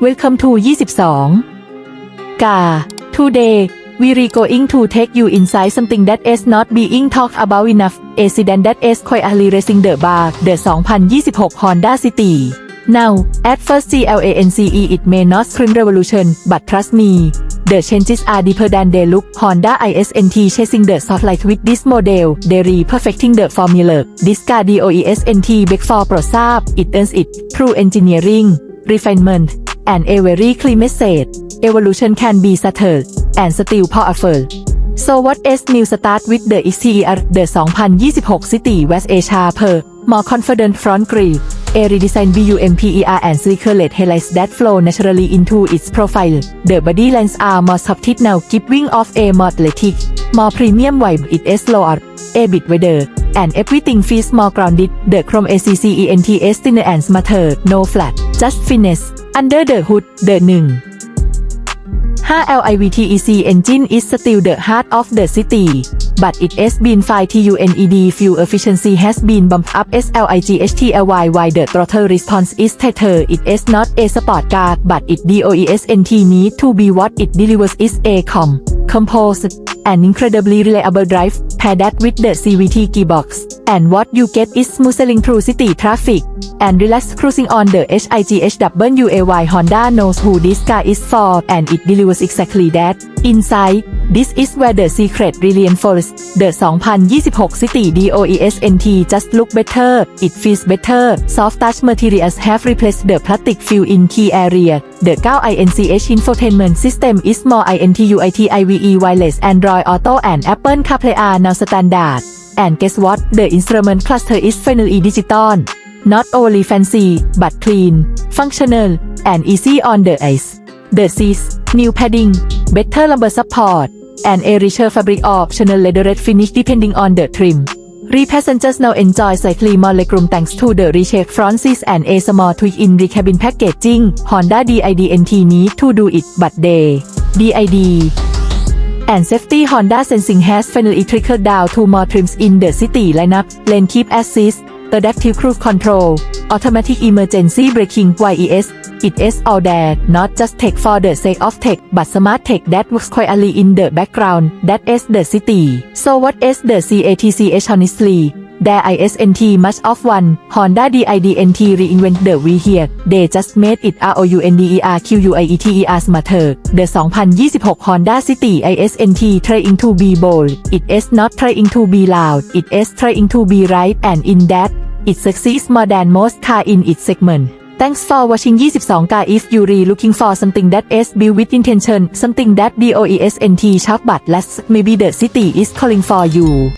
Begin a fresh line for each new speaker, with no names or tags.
Welcome to 22 กา Today we re going to take you inside something that is not being talked about enough accident that is quietly racing the bar the 2026 Honda City Now at first glance it may not scream revolution but trust me the changes are deeper than they look Honda ISNT chasing the spotlight with this model they re perfecting the formula this car DOESNT back for โปรดทราบ it earns it through engineering refinement and a very clean message evolution can be stuttered and still powerful So what is new start with the XTER the 2026 City West Asia per more confident front grill a redesigned BUMPER and sleeker LED headlights that flow naturally into its profile the body lines are more softed now giving off a more athletic more premium vibe it is lower a bit wider and everything feels more grounded the chrome ACCENT is thinner and smarter no flat just finesse under the hood the 1 5LIVTEC engine is still the heart of the city, but it has been fine TUNED fuel efficiency has been bumped up. SLIGHTLY while the throttle response is tighter. It is not a sport car, but it DOESNT need to be what it delivers is a com, composed, and incredibly reliable drive, pair that with the CVT gearbox. And what you get is smooth through city traffic, and relaxed cruising on the HIGHWAY Honda knows who this car is for, and it delivers exactly that. Inside, this is where the secret reinforces. The 2026 City DOESNT just look better, it feels better. Soft touch materials have replaced the plastic fill in key area. The 9INCH infotainment system is more INTUIT IVE wireless Android Auto and Apple CarPlay are now standard. And guess what? The instrument cluster is finally digital. Not only fancy, but clean, functional, and easy on the eyes. The seats, new padding, better lumbar support, and a richer fabric optional leatherette finish depending on the trim. Re passengers now enjoy slightly more legroom thanks to the reshaped front seats and a small tweak in the cabin packaging. Honda DIDNT need to do it, but they DID and safety Honda Sensing has finally trickled down to more trims in the city lineup. Lane keep assist, adaptive cruise control, automatic emergency braking YES. It is all there, not just tech for the sake of tech, but smart tech that works quietly in the background. That is the city. So what is the CATCH honestly? There ISNT much of one, Honda DIDNT reinvent the V here, they just made it ROUNDERQUIETER smarter. The 2026 Honda City ISNT trying to be bold, it is not trying to be loud, it is trying to be right and in that, it succeeds more than most car in its segment. Thanks for watching 22 car if you re looking for something that is built with intention, something that DOESNT sharp but less, maybe the city is calling for you.